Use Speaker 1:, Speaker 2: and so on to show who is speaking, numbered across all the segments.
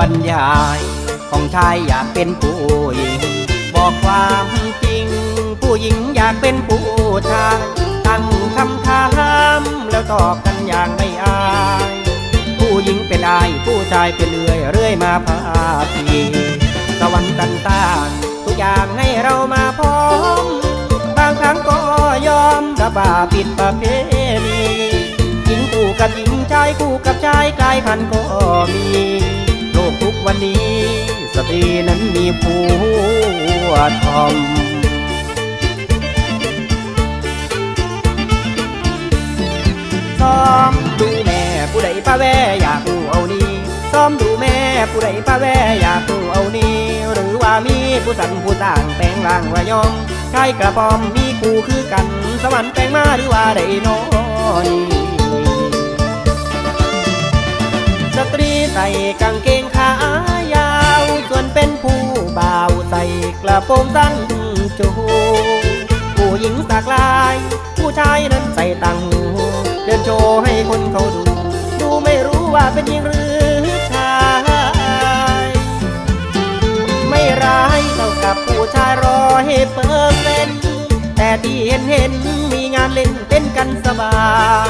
Speaker 1: บรรยาย ของชายอยากเป็นผู้หญิง บอกความจริง ผู้หญิงอยากเป็นผู้ชายตั้งคำถามแล้วตอบกันอย่างไม่อาย ผู้หญิงเป็นอายผู้ชายเป็นเรื่อยเรื่อยมาพาทีสวรรค์กันต้านทุกอย่างให้เรามาพร้อม บางครั้งก็ยอมระบาปิดประเพณีหญิงคู่กับหญิงชายคู่กับชายกลายพันธุ์ก็มี วันนี้สตรีนั้นมีผัวทอมซ้อมดูแม่ผู้ใดป้าแวอยากรู้เอานี่ซ้อมดูแม่ผู้ใดป้าแวอยากรู้เอานี่หรือว่ามีผู้สันผู้ต่างแปลงร่างระยองชายกระปอมมีคู่คือกัน สวรรค์แปลงมาหรือว่าได้นอนสตรีใส่กางเกง ระโปรงสั้นจูผู้หญิงสากลาย ผู้ชายนั้นใส่ตังเดินโชว์ให้คนเขาดู ดูไม่รู้ว่าเป็นหญิงหรือชาย ไม่ร้ายเท่ากับผู้ชายรอให้เปิดเป็นแต่ที่เห็นเห็นมีงานเล่นเต้นกันสบา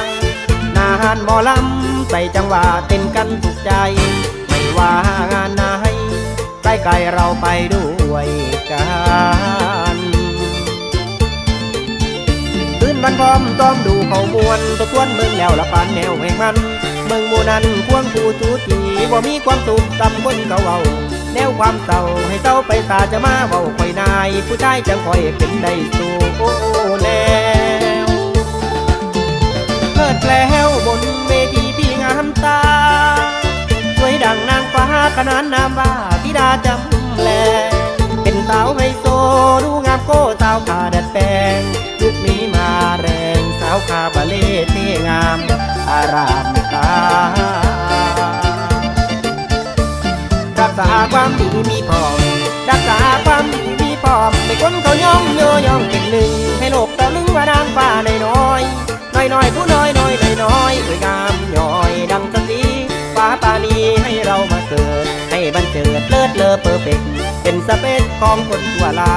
Speaker 1: ยนานหมอลำใส่จังหวะเต้นกันถูกใจ ไม่ว่างานไหนใกล้ๆเราไปด้ วยกันคืนวันพร้อมต้องดูเขามวนตัวทวนเมืองแล้วละปานแนวแห่งมัน เมืองมูนั้นควงคู่จูจีบ่มีความสุขตำคนเขาเว้าแนวความเศร้าให้เศร้าไปสาจะมาเว้าคอยนาย ผู้ชายจังคอยเป็นได้สู่แนวเพิดแล้วบนเวทีพี่งามตาสวยดังนางฟ้าขนานนามว่าธิดา บาเล่เท่งาม อารามตา รักษาความดีมีพอรักษาความดีมีพอไม่คนเขาย่องโยย่องเป็นหนึ่ง ให้โลกตะลึงว่านางฟ้าน้อยน้อยน้อยน้อยผู้น้อยน้อยน้อยน้อยสวยงามย่อยดังสตรีฟ้าปานีให้เรามาเกิด ให้บันเจิดเลิศเลอเพอร์เฟกเป็นสเปซของคนทั่วลา